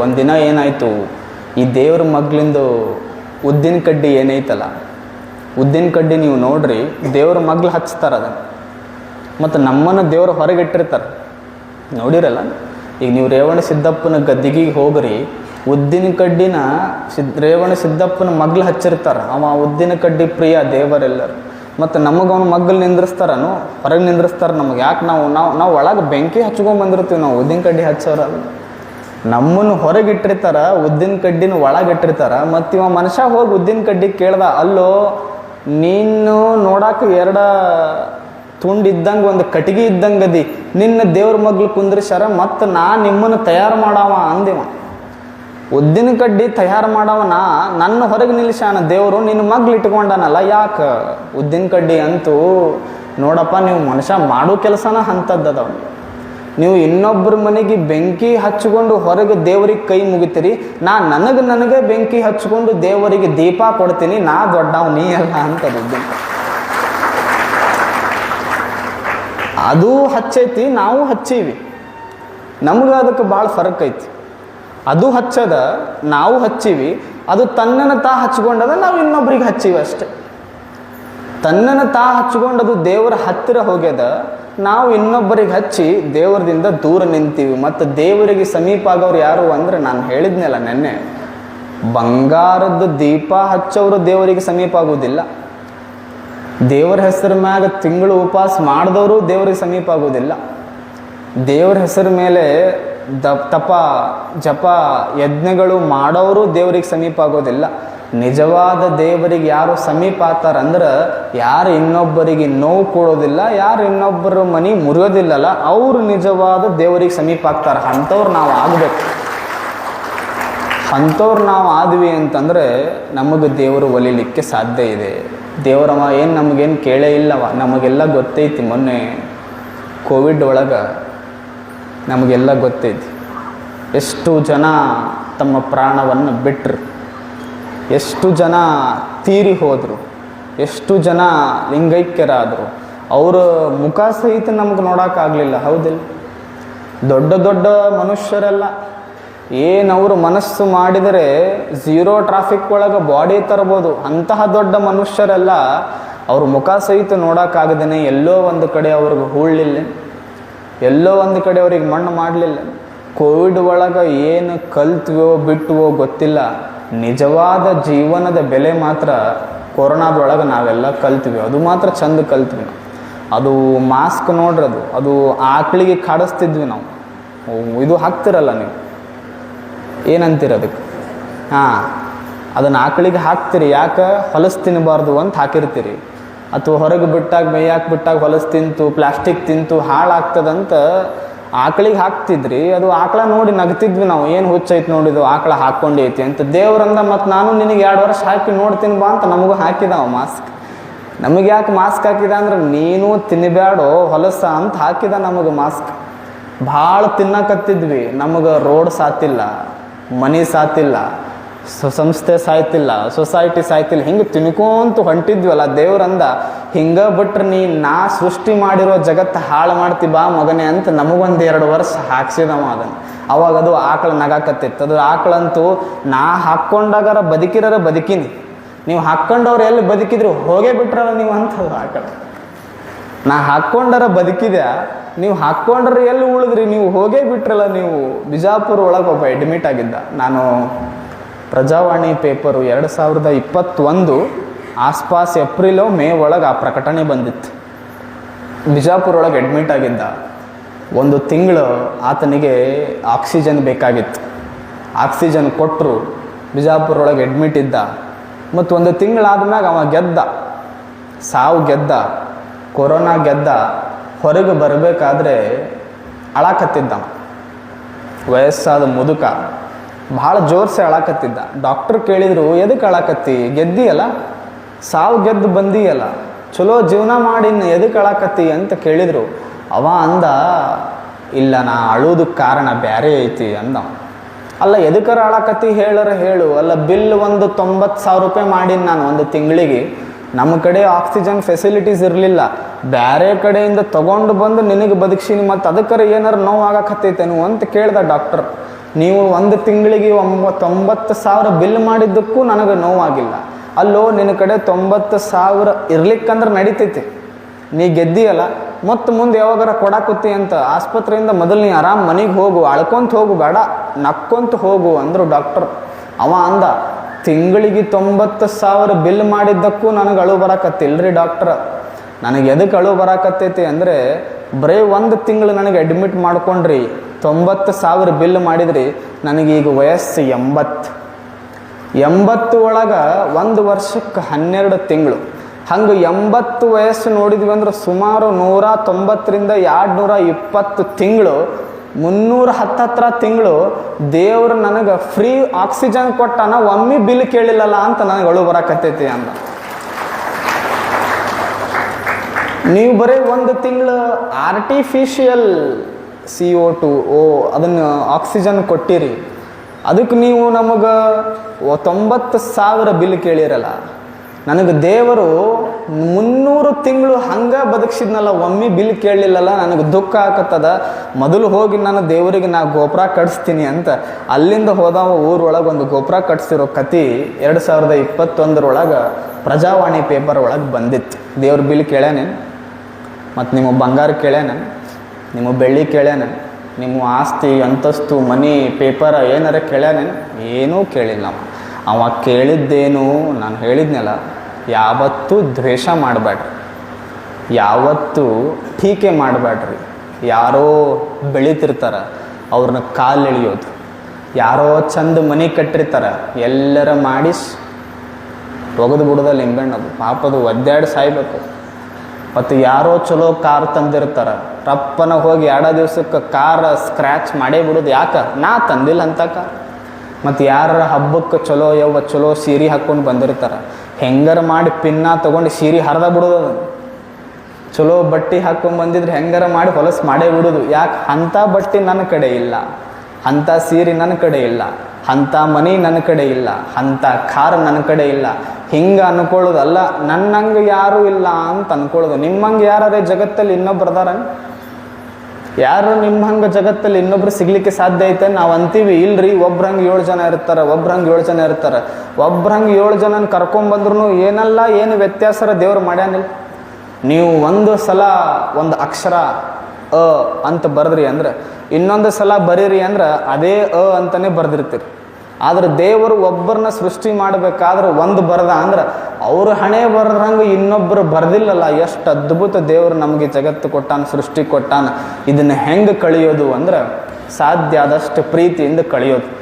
ಒಂದಿನ ಏನಾಯಿತು? ಈ ದೇವ್ರ ಮಗ್ಲಿಂದು ಉದ್ದಿನ ಕಡ್ಡಿ ಏನೈತಲ್ಲ? ಉದ್ದಿನ ಕಡ್ಡಿ ನೀವು ನೋಡ್ರಿ, ದೇವ್ರ ಮಗ್ಲು ಹಚ್ತಾರ ಅದನ್ನು. ಮತ್ತು ನಮ್ಮನ್ನು ದೇವ್ರ ಹೊರಗಿಟ್ಟಿರ್ತಾರೆ. ನೋಡಿರಲ್ಲ? ಈಗ ನೀವು ರೇವಣ ಸಿದ್ದಪ್ಪನ ಗದ್ದಿಗೆ ಹೋಗ್ರಿ, ಉದ್ದಿನ ಕಡ್ಡಿನ ಸಿದ್, ರೇವಣ ಸಿದ್ದಪ್ಪನ ಮಗ್ಲು ಹಚ್ಚಿರ್ತಾರೆ. ಅವ ಉದ್ದಿನ ಕಡ್ಡಿ ಪ್ರಿಯ ದೇವರೆಲ್ಲರು. ಮತ್ತು ನಮಗೆ ಅವ್ನ ಮಗ್ಗಲು ನಿಂದ್ರಿಸ್ತಾರನು? ಹೊರಗೆ ನಿಂದ್ರಿಸ್ತಾರೆ ನಮಗೆ. ಯಾಕೆ ನಾವು ನಾವು ನಾವು ಒಳಗೆ ಬೆಂಕಿ ಹಚ್ಕೊಂಡ್ ಬಂದಿರ್ತೀವಿ ನಾವು, ಉದ್ದಿನ ಕಡ್ಡಿ ಹಚ್ಚೋರಲ್ಲ ನಮ್ಮನ್ನು ಹೊರಗಿಟ್ಟಿರ್ತಾರ, ಉದ್ದಿನ ಕಡ್ಡಿನ ಒಳಗಿಟ್ಟಿರ್ತಾರ, ಮತ್ತು ಇವ ಮನುಷ್ಯ ಹೋಗಿ ಉದ್ದಿನ ಕಡ್ಡಿ ಕೇಳ್ದ, ಅಲ್ಲೋ, ನೀನು ನೋಡಕ್ಕೆ ಎರಡ ತುಂಡು ಇದ್ದಂಗೆ, ಒಂದು ಕಟ್ಟಿಗೆ ಇದ್ದಂಗೆ ಅದಿ. ನಿನ್ನ ದೇವ್ರ ಮಗ್ಳು ಕುಂದ್ರಿಸ್ಯಾರ, ಮತ್ತು ನಾ ನಿಮ್ಮನ್ನು ತಯಾರು ಮಾಡವ ಅಂದಿವ. ಉದ್ದಿನ ಕಡ್ಡಿ ತಯಾರು ಮಾಡವ ನಾ ನನ್ನ ಹೊರಗೆ ನಿಲ್ಲಿಸ್ಯಾನ ದೇವರು, ನಿನ್ನ ಮಗ್ಳು ಇಟ್ಕೊಂಡನಲ್ಲ, ಯಾಕೆ? ಉದ್ದಿನ ಕಡ್ಡಿ ಅಂತೂ ನೋಡಪ್ಪ, ನೀವು ಮನುಷ್ಯ ಮಾಡೋ ಕೆಲಸನ ಅಂಥದ್ದದವ ನೀವು ಇನ್ನೊಬ್ಬರ ಮನೆಗೆ ಬೆಂಕಿ ಹಚ್ಕೊಂಡು ಹೊರಗೆ ದೇವರಿಗೆ ಕೈ ಮುಗಿತೀರಿ, ನಾ ನನಗೆ ನನಗೆ ಬೆಂಕಿ ಹಚ್ಕೊಂಡು ದೇವರಿಗೆ ದೀಪ ಕೊಡ್ತೀನಿ, ನಾ ದೊಡ್ಡವ ನೀ ಅಲ್ಲ ಅಂತ ಅದು ಹಚ್ಚೈತಿ, ನಾವು ಹಚ್ಚೀವಿ. ನಮ್ಗೆ ಅದಕ್ಕೆ ಭಾಳ ಫರಕ್ ಐತಿ ಅದು ಹಚ್ಚದ, ನಾವು ಹಚ್ಚೀವಿ. ಅದು ತನ್ನನ್ನು ತಾ ಹಚ್ಕೊಂಡದ ನಾವು ಇನ್ನೊಬ್ರಿಗೆ ಹಚ್ಚೀವಿ ಅಷ್ಟೆ. ತನ್ನನ್ನು ತಾ ಹಚ್ಕೊಂಡದು ದೇವರ ಹತ್ತಿರ ಹೋಗ್ಯದ ನಾವು ಇನ್ನೊಬ್ಬರಿಗೆ ಹಚ್ಚಿ ದೇವರದಿಂದ ದೂರ ನಿಂತೀವಿ. ಮತ್ತು ದೇವರಿಗೆ ಸಮೀಪ ಆಗೋರು ಯಾರು ಅಂದ್ರೆ ನಾನು ಹೇಳಿದ್ನಲ್ಲ ನೆನ್ನೆ. ಬಂಗಾರದ ದೀಪ ಹಚ್ಚೋರು ದೇವರಿಗೆ ಸಮೀಪ ಆಗೋದಿಲ್ಲ ದೇವರ ಹೆಸರು ಮ್ಯಾಗ ತಿಂಗಳು ಉಪವಾಸ ಮಾಡಿದವರು ದೇವರಿಗೆ ಸಮೀಪ ಆಗೋದಿಲ್ಲ ದೇವರ ಹೆಸರು ಮೇಲೆ ದ ತಪ, ಜಪ ಯಜ್ಞಗಳು ಮಾಡೋರು ದೇವರಿಗೆ ಸಮೀಪ ಆಗೋದಿಲ್ಲ ನಿಜವಾದ ದೇವರಿಗೆ ಯಾರು ಸಮೀಪ ಆತಾರಂದ್ರೆ ಯಾರು ಇನ್ನೊಬ್ಬರಿಗೆ ನೋವು ಕೊಡೋದಿಲ್ಲ, ಯಾರು ಇನ್ನೊಬ್ಬರ ಮನೆ ಮುರಿಯೋದಿಲ್ಲಲ್ಲ, ಅವರು ನಿಜವಾದ ದೇವರಿಗೆ ಸಮೀಪ ಆಗ್ತಾರೆ. ಅಂಥವ್ರು ನಾವು ಆಗಬೇಕು. ಅಂಥವ್ರು ನಾವು ಆದ್ವಿ ಅಂತಂದರೆ ನಮಗೆ ದೇವರು ಒಲಿಲಿಕ್ಕೆ ಸಾಧ್ಯ ಇದೆ. ದೇವರವ ಏನು ನಮಗೇನು ಕೇಳೇ ಇಲ್ಲವ? ನಮಗೆಲ್ಲ ಗೊತ್ತೈತಿ ಮೊನ್ನೆ ಕೋವಿಡ್ ಒಳಗೆ ನಮಗೆಲ್ಲ ಗೊತ್ತೈತಿ. ಎಷ್ಟು ಜನ ತಮ್ಮ ಪ್ರಾಣವನ್ನು ಬಿಟ್ಟರು ಎಷ್ಟು ಜನ ತೀರಿ ಹೋದರು, ಎಷ್ಟು ಜನ ಲಿಂಗೈಕ್ಯರಾದರು, ಅವರ ಮುಖ ಸಹಿತ ನಮ್ಗೆ ನೋಡೋಕ್ಕಾಗಲಿಲ್ಲ, ಹೌದಿಲ್ಲ? ದೊಡ್ಡ ದೊಡ್ಡ ಮನುಷ್ಯರೆಲ್ಲ ಏನು ಅವರು ಮನಸ್ಸು ಮಾಡಿದರೆ ಝೀರೋ ಟ್ರಾಫಿಕ್ ಒಳಗೆ ಬಾಡಿ ತರ್ಬೋದು, ಅಂತಹ ದೊಡ್ಡ ಮನುಷ್ಯರೆಲ್ಲ ಅವ್ರ ಮುಖ ಸಹಿತ ನೋಡೋಕ್ಕಾಗದೇ ಎಲ್ಲೋ ಒಂದು ಕಡೆ ಅವ್ರಿಗೆ ಹೂಳಲಿಲ್ಲ, ಎಲ್ಲೋ ಒಂದು ಕಡೆ ಅವ್ರಿಗೆ ಮಣ್ಣು ಮಾಡಲಿಲ್ಲ. ಕೋವಿಡ್ ಒಳಗೆ ಏನು ಕಲ್ತ್ವೋ ಬಿಟ್ಟುವೋ ಗೊತ್ತಿಲ್ಲ. ನಿಜವಾದ ಜೀವನದ ಬೆಲೆ ಮಾತ್ರ ಕೊರೋನಾದೊಳಗೆ ನಾವೆಲ್ಲ ಕಲ್ತ್ವಿ. ಅದು ಮಾತ್ರ ಚಂದ ಕಲ್ತ್ವಿ ನಾವು. ಅದು ಮಾಸ್ಕ್ ನೋಡ್ರದು ಅದು. ಆಕಳಿಗೆ ಕಾಡಿಸ್ತಿದ್ವಿ ನಾವು. ಇದು ಹಾಕ್ತಿರಲ್ಲ ನೀವು? ಏನಂತೀರ ಅದಕ್ಕೆ? ಹಾಂ, ಅದನ್ನು ಆಕಳಿಗೆ ಹಾಕ್ತೀರಿ. ಯಾಕೆ? ಹೊಲಸು ತಿನ್ನಬಾರ್ದು ಅಂತ ಹಾಕಿರ್ತೀರಿ. ಅಥವಾ ಹೊರಗೆ ಬಿಟ್ಟಾಗ, ಮೇಯಾಕೆ ಬಿಟ್ಟಾಗ ಹೊಲಸು ತಿಂತು, ಪ್ಲಾಸ್ಟಿಕ್ ತಿಂತು, ಹಾಳಾಗ್ತದಂತ ಆಕಳಿಗೆ ಹಾಕ್ತಿದ್ರಿ, ಅದು ಆಕಳ ನೋಡಿ ನಗ್ತಿದ್ವಿ ನಾವು, ಏನು ಹುಚ್ಚೈತಿ ನೋಡಿದು ಆಕಳ ಹಾಕ್ಕೊಂಡೈತಿ ಅಂತ. ದೇವ್ರಂದ ಮತ್ತು ನಾನು ನಿನಗೆ ಎರಡು ವರ್ಷ ಹಾಕಿ ನೋಡ್ತೀನಿ ಬಾ ಅಂತ ನಮಗೂ ಹಾಕಿದಾವ ಮಾಸ್ಕ್ ನಮಗೆ ಯಾಕೆ ಮಾಸ್ಕ್ ಹಾಕಿದ ಅಂದ್ರೆ, ನೀನು ತಿನ್ನಬೇಡೋ ಹೊಲಸ ಅಂತ ಹಾಕಿದ ನಮಗೆ ಮಾಸ್ಕ್ ಭಾಳ ತಿನ್ನಕತ್ತಿದ್ವಿ, ನಮಗೆ ರೋಡ್ ಸಾತಿಲ್ಲ, ಮನೆ ಸಾತಿಲ್ಲ. ಸ- ಸಂಸ್ಥೆ ಸಾಯ್ತಿಲ್ಲ. ಸೊಸೈಟಿ ಸಾಯ್ತಿಲ್ಲ. ಹಿಂಗೆ ತಿನ್ಕೊಂತ ಹೊಂಟಿದ್ವಲ್ಲ ದೇವ್ರಂದ. ಹಿಂಗೆ ಬಿಟ್ರೆ ನೀ ನಾ ಸೃಷ್ಟಿ ಮಾಡಿರೋ ಜಗತ್ತು ಹಾಳು ಮಾಡ್ತಿ ಬಾ ಮಗನೇ ಅಂತ ನಮಗೊಂದು ಎರಡು ವರ್ಷ ಹಾಕ್ಸಿದವ ಅದನ್ನು. ಅವಾಗ ಅದು ಆಕಳ ನಗಾಕತ್ತಿತ್ತು. ಅದು ಆಕಳಂತೂ ನಾ ಹಾಕ್ಕೊಂಡಾಗಾರ ಬದುಕಿರರ ಬದುಕಿನಿ. ನೀವು ಹಾಕ್ಕೊಂಡವ್ರು ಎಲ್ಲಿ ಬದುಕಿದ್ರು ಹೋಗೇ ಬಿಟ್ರಲ್ಲ ನೀವು ಅಂತ ಆಕಳ. ನಾ ಹಾಕ್ಕೊಂಡಾರ ಬದುಕಿದೆ. ನೀವು ಹಾಕ್ಕೊಂಡ್ರೆ ಎಲ್ಲಿ ಉಳಿದ್ರಿ? ನೀವು ಹೋಗೇ ಬಿಟ್ರಲ್ಲ ನೀವು. ಬಿಜಾಪುರ ಒಳಗೆ ಒಬ್ಬ ಅಡ್ಮಿಟ್ ಆಗಿದ್ದ. ನಾನು ಪ್ರಜಾವಾಣಿ ಪೇಪರು ಎರಡು ಸಾವಿರದ ಇಪ್ಪತ್ತೊಂದು ಆಸ್ಪಾಸ್ ಏಪ್ರಿಲೋ ಮೇ ಒಳಗೆ ಆ ಪ್ರಕಟಣೆ ಬಂದಿತ್ತು. ಬಿಜಾಪುರ ಒಳಗೆ ಅಡ್ಮಿಟ್ ಆಗಿದ್ದ. ಒಂದು ತಿಂಗಳು ಆತನಿಗೆ ಆಕ್ಸಿಜನ್ ಬೇಕಾಗಿತ್ತು. ಆಕ್ಸಿಜನ್ ಕೊಟ್ಟರು ಬಿಜಾಪುರ ಒಳಗೆ ಅಡ್ಮಿಟ್ ಇದ್ದ. ಮತ್ತು ಒಂದು ತಿಂಗಳಾದ್ಮ್ಯಾಗ ಅವ ಗೆದ್ದ. ಸಾವು ಗೆದ್ದ. ಕೊರೋನಾ ಗೆದ್ದ. ಹೊರಗೆ ಬರಬೇಕಾದ್ರೆ ಅಳಾಕತ್ತಿದ್ದ ವಯಸ್ಸಾದ ಮುದುಕ. ಭಾಳ ಜೋರ್ಸೆ ಅಳಾಕತ್ತಿದ್ದ. ಡಾಕ್ಟ್ರ್ ಕೇಳಿದರು ಎದಕ್ಕೆ ಅಳಾಕತ್ತಿ? ಗೆದ್ದಿಯಲ್ಲ? ಸಾವು ಗೆದ್ದು ಬಂದಿಯಲ್ಲ? ಚಲೋ ಜೀವನ ಮಾಡಿ ಇನ್ನು ಎದಕ್ಕೆ ಅಳಾಕತ್ತಿ? ಅಂತ ಕೇಳಿದರು. ಅವ ಅಂದ, ಇಲ್ಲ, ನಾ ಅಳೋದಕ್ಕೆ ಕಾರಣ ಬೇರೆ ಐತಿ ಅಂದ ಅಲ್ಲ ಎದಕ್ಕರ ಅಳಾಕತ್ತಿ ಹೇಳರ ಹೇಳು. ಅಲ್ಲ, ಬಿಲ್ ಒಂದು ತೊಂಬತ್ತು ಸಾವಿರ ರೂಪಾಯಿ ಮಾಡೀನಿ ನಾನು ಒಂದು ತಿಂಗಳಿಗೆ. ನಮ್ಮ ಕಡೆ ಆಕ್ಸಿಜನ್ ಫೆಸಿಲಿಟೀಸ್ ಇರಲಿಲ್ಲ. ಬೇರೆ ಕಡೆಯಿಂದ ತೊಗೊಂಡು ಬಂದು ನಿನಗೆ ಬದುಕ್ಸೀನಿ ಮತ್ತು ಅದಕ್ಕರ ಏನಾರು ನೋವು ಆಗಕತ್ತೈತೇನು ಅಂತ ಕೇಳ್ದ ಡಾಕ್ಟರ್ ನೀವು ಒಂದು ತಿಂಗಳಿಗೆ ಒಂಬ ತೊಂಬತ್ತು ಸಾವಿರ ಬಿಲ್ ಮಾಡಿದ್ದಕ್ಕೂ ನನಗೆ ನೋವಾಗಿಲ್ಲ. ಅಲ್ಲೋ, ನಿನ್ನ ಕಡೆ ತೊಂಬತ್ತು ಸಾವಿರ ಇರ್ಲಿಕ್ಕಂದ್ರೆ ನಡೀತೈತಿ. ನೀ ಗೆದ್ದಿಯಲ್ಲ, ಮತ್ತು ಮುಂದೆ ಯಾವಾಗಾರ ಕೊಡಾಕುತ್ತಿ ಅಂತ ಆಸ್ಪತ್ರೆಯಿಂದ ಮೊದಲು ನೀ ಆರಾಮ್ ಮನೆಗೆ ಹೋಗು, ಅಳ್ಕೊಂತ ಹೋಗು, ಬೇಡ, ನಕ್ಕೊಂತ ಹೋಗು ಅಂದರು ಡಾಕ್ಟರ್ ಅವ ಅಂದ, ತಿಂಗಳಿಗೆ ತೊಂಬತ್ತು ಸಾವಿರ ಬಿಲ್ ಮಾಡಿದ್ದಕ್ಕೂ ನನಗೆ ಅಳು ಬರಾಕತ್ತಿಲ್ರಿ ಡಾಕ್ಟರ್ ನನಗೆ ಎದಕ್ಕೆ ಅಳು ಬರಾಕತ್ತೈತಿ ಅಂದರೆ, ಬರೀ ಒಂದು ತಿಂಗಳು ನನಗೆ ಅಡ್ಮಿಟ್ ಮಾಡ್ಕೊಂಡ್ರಿ. ತೊಂಬತ್ತು ಸಾವಿರ ಬಿಲ್ ಮಾಡಿದ್ರಿ ನನಗೀಗ ವಯಸ್ಸು ಎಂಬತ್ತು. ಎಂಬತ್ತು ಒಳಗೆ ಒಂದು ವರ್ಷಕ್ಕೆ ಹನ್ನೆರಡು ತಿಂಗಳು. ಹಂಗೆ ಎಂಬತ್ತು ವಯಸ್ಸು ನೋಡಿದ್ವಿ ಅಂದ್ರೆ ಸುಮಾರು ನೂರ ತೊಂಬತ್ತರಿಂದ ಎರಡು ನೂರ ಇಪ್ಪತ್ತು ತಿಂಗಳು. ಮುನ್ನೂರ ಹತ್ತತ್ರ ತಿಂಗಳು ದೇವರು ನನಗೆ ಫ್ರೀ ಆಕ್ಸಿಜನ್ ಕೊಟ್ಟಾನ ಒಮ್ಮೆ ಬಿಲ್ ಕೇಳಿಲ್ಲಲ್ಲ ಅಂತ ನನಗೆ ಅಳು ಬರಕತ್ತೈತಿ ಅಂದ. ನೀವು ಬರೀ ಒಂದು ತಿಂಗಳು artificial C O two O, ಅದನ್ನು ಆಕ್ಸಿಜನ್ ಕೊಟ್ಟಿರಿ. ಅದಕ್ಕೆ ನೀವು ನಮಗೆ ತೊಂಬತ್ತು ಸಾವಿರ ಬಿಲ್ ಕೇಳಿರಲ್ಲ. ನನಗೆ ದೇವರು ಮುನ್ನೂರು ತಿಂಗಳು ಹಂಗೆ ಬದುಕಿಸಿದ್ನಲ್ಲ, ಒಮ್ಮೆ ಬಿಲ್ ಕೇಳಲಿಲ್ಲಲ್ಲ ನನಗೆ ದುಃಖ ಆಗತ್ತದ ಮೊದಲು ಹೋಗಿ ನಾನು ದೇವರಿಗೆ ನಾ ಗೋಪುರ ಕಟ್ಸ್ತೀನಿ ಅಂತ. ಅಲ್ಲಿಂದ ಹೋದವ ಊರೊಳಗೆ ಒಂದು ಗೋಪುರ ಕಟ್ಸಿರೋ ಕತಿ ಎರಡು ಸಾವಿರದ ಇಪ್ಪತ್ತೊಂದರೊಳಗೆ ಪ್ರಜಾವಾಣಿ ಪೇಪರ್ ಒಳಗೆ ಬಂದಿತ್ತು. ದೇವ್ರ ಬಿಲ್ ಕೇಳ್ಯಾನೇನು? ಮತ್ತು ನಿಮ್ಮ ಬಂಗಾರ ಕೇಳ್ಯಾನ ನಿಮ್ಮ ಬೆಳ್ಳಿ ಕೇಳ್ಯಾನ, ನಿಮ್ಮ ಆಸ್ತಿ, ಅಂತಸ್ತು, ಮನಿ, ಪೇಪರ ಏನಾರ ಕೇಳ್ಯಾನ? ಏನೂ ಕೇಳಿಲ್ಲ ಅವ. ಅವ ಕೇಳಿದ್ದೇನು, ನಾನು ಹೇಳಿದ್ನಲ್ಲ, ಯಾವತ್ತೂ ದ್ವೇಷ ಮಾಡಬೇಡ್ರಿ ಯಾವತ್ತೂ ಟೀಕೆ ಮಾಡಬೇಡ್ರಿ ಯಾರೋ ಬೆಳೀತಿರ್ತಾರ, ಅವ್ರನ್ನ ಕಾಲು ಕಾಲೆಳೆಯೋದು ಯಾರೋ ಚಂದ ಮನೆ ಕಟ್ಟಿರ್ತಾರ, ಎಲ್ಲರ ಮಾಡಿ ಒಗೆದು ಬಿಡೋದ ಲಿಂಬೆಣ್ಣದು ಪಾಪದು ಒದ್ದಾಡಿ ಸಾಯ್ಬೇಕು. ಮತ್ತು ಯಾರೋ ಚಲೋ ಕಾರ್ ತಂದಿರ್ತಾರ ರಪ್ಪನ ಹೋಗಿ ಎರಡ ದಿವ್ಸಕ್ಕೆ ಕಾರ ಸ್ಕ್ರ್ಯಾಚ್ ಮಾಡೇ ಬಿಡೋದು ಯಾಕೆ? ನಾ ತಂದಿಲ್ಲ ಅಂತಕ ಮತ್ತು ಯಾರ ಹಬ್ಬಕ್ಕೆ ಚಲೋ ಯಾವ ಚಲೋ ಸೀರೆ ಹಾಕ್ಕೊಂಡು ಬಂದಿರ್ತಾರ. ಹೆಂಗಾರ ಮಾಡಿ ಪಿನ್ನ ತೊಗೊಂಡು ಸೀರೆ ಹರಿದ ಬಿಡೋದು. ಚಲೋ ಬಟ್ಟೆ ಹಾಕ್ಕೊಂಡು ಬಂದಿದ್ರೆ ಹೆಂಗಾರ ಮಾಡಿ ಹೊಲಸು ಮಾಡೇ ಬಿಡೋದು. ಯಾಕೆ? ಅಂಥ ಬಟ್ಟೆ ನನ್ನ ಕಡೆ ಇಲ್ಲ. ಅಂಥ ಸೀರೆ ನನ್ನ ಕಡೆ ಇಲ್ಲ. ಅಂಥ ಮನೆ ನನ್ನ ಕಡೆ ಇಲ್ಲ. ಅಂಥ ಕಾರ್ ನನ್ನ ಕಡೆ ಇಲ್ಲ. ಹಿಂಗೆ ಅನ್ಕೊಳ್ಳೋದಲ್ಲ, ನನ್ನಂಗೆ ಯಾರೂ ಇಲ್ಲ ಅಂತ ಅನ್ಕೊಳ್ಳೋದು. ನಿಮ್ಮಂಗೆ ಯಾರೇ ಜಗತ್ತಲ್ಲಿ ಇನ್ನೊಬ್ರು ಯಾರು ನಿಮ್ಮ ಹಂಗೆ ಜಗತ್ತಲ್ಲಿ ಇನ್ನೊಬ್ರು ಸಿಗ್ಲಿಕ್ಕೆ ಸಾಧ್ಯ ಐತೆ ನಾವು ಅಂತೀವಿ, ಇಲ್ರಿ ಒಬ್ರಂಗೆ ಏಳು ಜನ ಇರ್ತಾರೆ ಒಬ್ರಂಗೆ ಏಳು ಜನ ಇರ್ತಾರೆ. ಒಬ್ರಂಗೆ ಏಳು ಜನನ ಕರ್ಕೊಂಬಂದ್ರು ಏನಲ್ಲ, ಏನು ವ್ಯತ್ಯಾಸರ ದೇವ್ರು ಮಾಡ್ಯಾನಿಲ್ಲ ನೀವು ಒಂದು ಸಲ ಒಂದು ಅಕ್ಷರ ಅ ಅಂತ ಬರೆದ್ರಿ ಅಂದ್ರೆ, ಇನ್ನೊಂದು ಸಲ ಬರೀರಿ ಅಂದ್ರೆ ಅದೇ ಅ ಅಂತಲೇ ಬರೆದಿರ್ತೀರಿ. ಆದ್ರೆ ದೇವರು ಒಬ್ಬರನ್ನ ಸೃಷ್ಟಿ ಮಾಡಬೇಕಾದ್ರೆ ಒಂದು ಬರದ, ಅಂದ್ರೆ ಅವ್ರ ಹಣೆ ಬರದಂಗೆ ಇನ್ನೊಬ್ಬರು ಬರ್ದಿಲ್ಲಲ್ಲ, ಎಷ್ಟು ಅದ್ಭುತ ದೇವರು ನಮಗೆ ಜಗತ್ತು ಕೊಟ್ಟಾನ, ಸೃಷ್ಟಿ ಕೊಟ್ಟಾನ. ಇದನ್ನು ಹೆಂಗೆ ಕಳಿಯೋದು ಅಂದ್ರೆ ಸಾಧ್ಯ ಆದಷ್ಟು ಪ್ರೀತಿಯಿಂದ ಕಳಿಯೋದು.